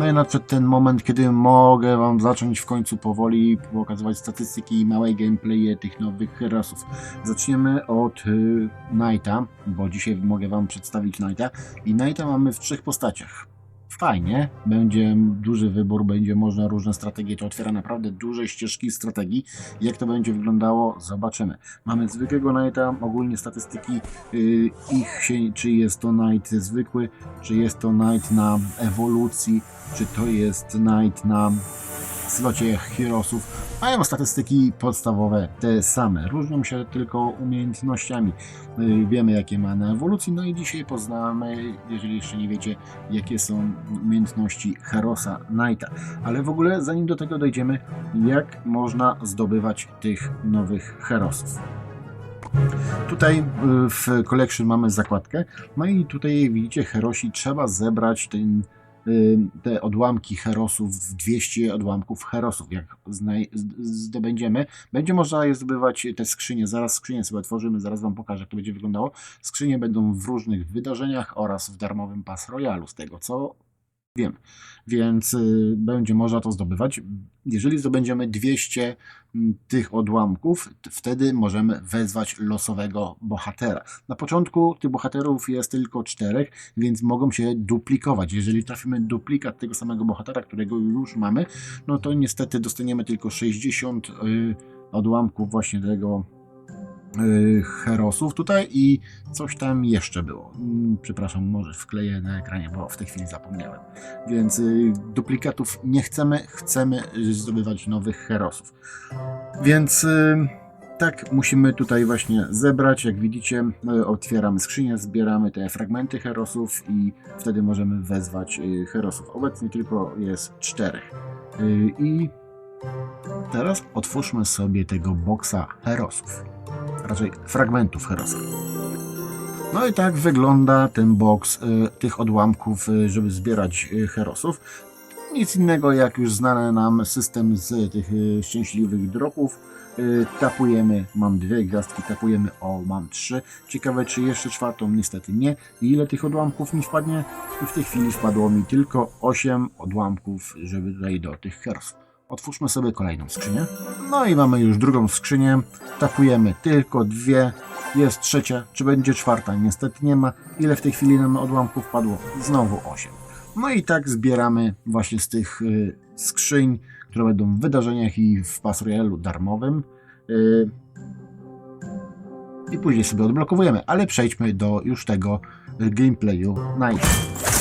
No i nadszedł ten moment, kiedy mogę Wam zacząć w końcu powoli pokazywać statystyki i małe gameplaye tych nowych herosów. Zaczniemy od y, Knighta, bo dzisiaj mogę Wam przedstawić Knighta. I Knighta mamy w trzech postaciach. Fajnie, będzie duży wybór, będzie można różne strategie, to otwiera naprawdę duże ścieżki strategii. Jak to będzie wyglądało, zobaczymy. Mamy zwykłego Knighta, ogólnie statystyki y, ich się, czy jest to Knight zwykły, czy jest to Knight na ewolucji, czy to jest Knight na slocie Heroesów. Mają statystyki podstawowe te same, różnią się tylko umiejętnościami. Y, Wiemy jakie ma na ewolucji, no i dzisiaj poznamy, jeżeli jeszcze nie wiecie, jakie są umiejętności Heroesa Knighta. Ale w ogóle zanim do tego dojdziemy, jak można zdobywać tych nowych Herosów. Tutaj y, w Collection mamy zakładkę, no i tutaj widzicie Herosi trzeba zebrać ten, te odłamki Herosów, 200 odłamków Herosów. Jak zdobędziemy, będzie można je zdobywać te skrzynie, zaraz skrzynie sobie otworzymy, zaraz Wam pokażę jak to będzie wyglądało. Skrzynie będą w różnych wydarzeniach oraz w darmowym Pass Royalu, z tego co wiem. Więc y, będzie można to zdobywać. Jeżeli zdobędziemy 200 m, tych odłamków, wtedy możemy wezwać losowego bohatera. Na początku tych bohaterów jest tylko czterech, więc mogą się duplikować. Jeżeli trafimy duplikat tego samego bohatera, którego już mamy, no to niestety dostaniemy tylko 60 y, odłamków właśnie tego herosów tutaj i coś tam jeszcze było. Mm, Przepraszam, może wkleję na ekranie, bo w tej chwili zapomniałem. Więc y, duplikatów nie chcemy, chcemy y, zdobywać nowych herosów. Więc y, tak musimy tutaj właśnie zebrać. Jak widzicie, y, otwieramy skrzynię, zbieramy te fragmenty herosów i wtedy możemy wezwać y, herosów. Obecnie tylko jest czterech. Y, I teraz otwórzmy sobie tego boksa herosów. Raczej fragmentów herosów. No i tak wygląda ten boks y, tych odłamków, y, żeby zbierać y, herosów. Nic innego jak już znany nam system z tych szczęśliwych dropów. Tapujemy, mam dwie gwiazdki, tapujemy, o mam trzy. Ciekawe czy jeszcze czwartą, niestety nie. I ile tych odłamków mi wpadnie? W tej chwili wpadło mi tylko 8 odłamków, żeby tutaj do tych herosów. Otwórzmy sobie kolejną skrzynię. No i mamy już drugą skrzynię. Tapujemy tylko dwie. Jest trzecia. Czy będzie czwarta? Niestety nie ma. Ile w tej chwili nam odłamków padło? Znowu 8. No i tak zbieramy właśnie z tych y, skrzyń, które będą w wydarzeniach i w Pass darmowym. Y, I później sobie odblokowujemy, ale przejdźmy do już tego gameplayu Night.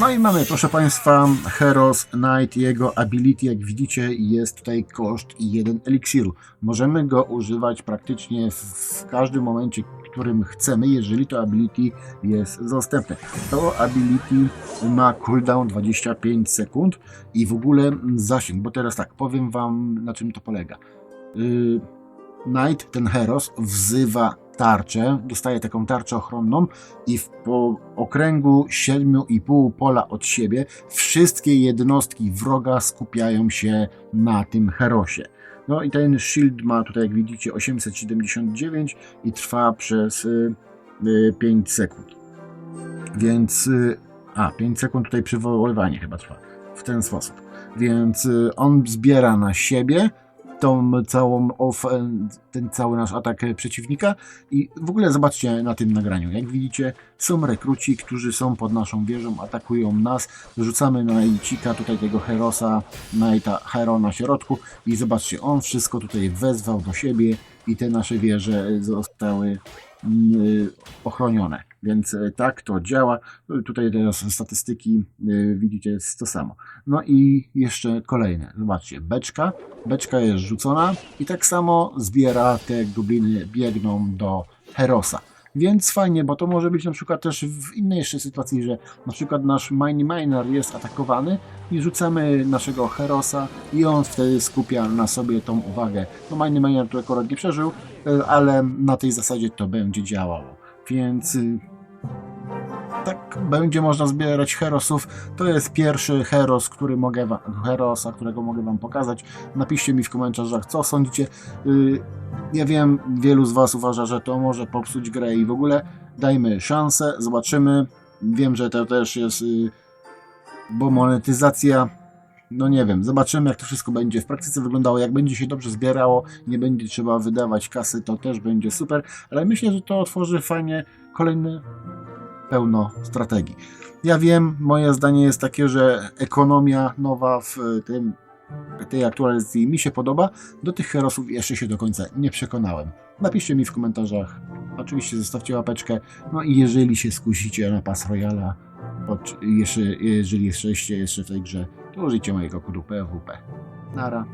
No i mamy, proszę Państwa, Heros Knight, jego ability, jak widzicie, jest tutaj koszt 1 eliksiru. Możemy go używać praktycznie w, każdym momencie, którym chcemy, jeżeli to ability jest dostępne. To ability ma cooldown 25 sekund i w ogóle zasięg, bo teraz tak, powiem Wam, na czym to polega. Yy, Knight, ten Heros, wzywa tarczę, dostaje taką tarczę ochronną i w okręgu 7,5 pola od siebie wszystkie jednostki wroga skupiają się na tym Herosie. No i ten shield ma tutaj, jak widzicie, 879 i trwa przez y, y, 5 sekund. Więc, y, a, 5 sekund tutaj przywoływanie chyba trwa w ten sposób. Więc y, on zbiera na siebie tą całą off, ten cały nasz atak e, przeciwnika i w ogóle zobaczcie na tym nagraniu. Jak widzicie, są rekruci, którzy są pod naszą wieżą, atakują nas. Rzucamy na Icika tutaj tego Herosa, Knighta Hero na środku i zobaczcie, on wszystko tutaj wezwał do siebie i te nasze wieże zostały ochronione. Więc e, tak to działa. Tutaj teraz statystyki y, widzicie jest to samo. No i jeszcze kolejne. Zobaczcie, beczka. Beczka jest rzucona i tak samo zbiera te gobliny, biegną do Herosa. Więc fajnie, bo to może być na przykład też w innej jeszcze sytuacji, że na przykład nasz Mini Miner jest atakowany i rzucamy naszego Herosa i on wtedy skupia na sobie tą uwagę. No Mini Miner tu akurat nie przeżył, y, ale na tej zasadzie to będzie działało. Więc y, tak będzie można zbierać herosów. To jest pierwszy heros, który mogę wam, herosa, którego mogę wam pokazać. Napiszcie mi w komentarzach, co sądzicie. Yy, ja wiem, wielu z was uważa, że to może popsuć grę i w ogóle dajmy szansę, zobaczymy. Wiem, że to też jest yy, bo monetyzacja, no nie wiem, zobaczymy jak to wszystko będzie w praktyce wyglądało, jak będzie się dobrze zbierało, nie będzie trzeba wydawać kasy, to też będzie super, ale myślę, że to otworzy fajnie kolejny pełno strategii. Ja wiem, moje zdanie jest takie, że ekonomia nowa w tym, tej aktualizacji mi się podoba. Do tych herosów jeszcze się do końca nie przekonałem. Napiszcie mi w komentarzach. Oczywiście zostawcie łapeczkę. No i jeżeli się skusicie na pas Royala, jeszcze, jeżeli jesteście jeszcze w tej grze, użyjcie mojego kodu PWP. Nara.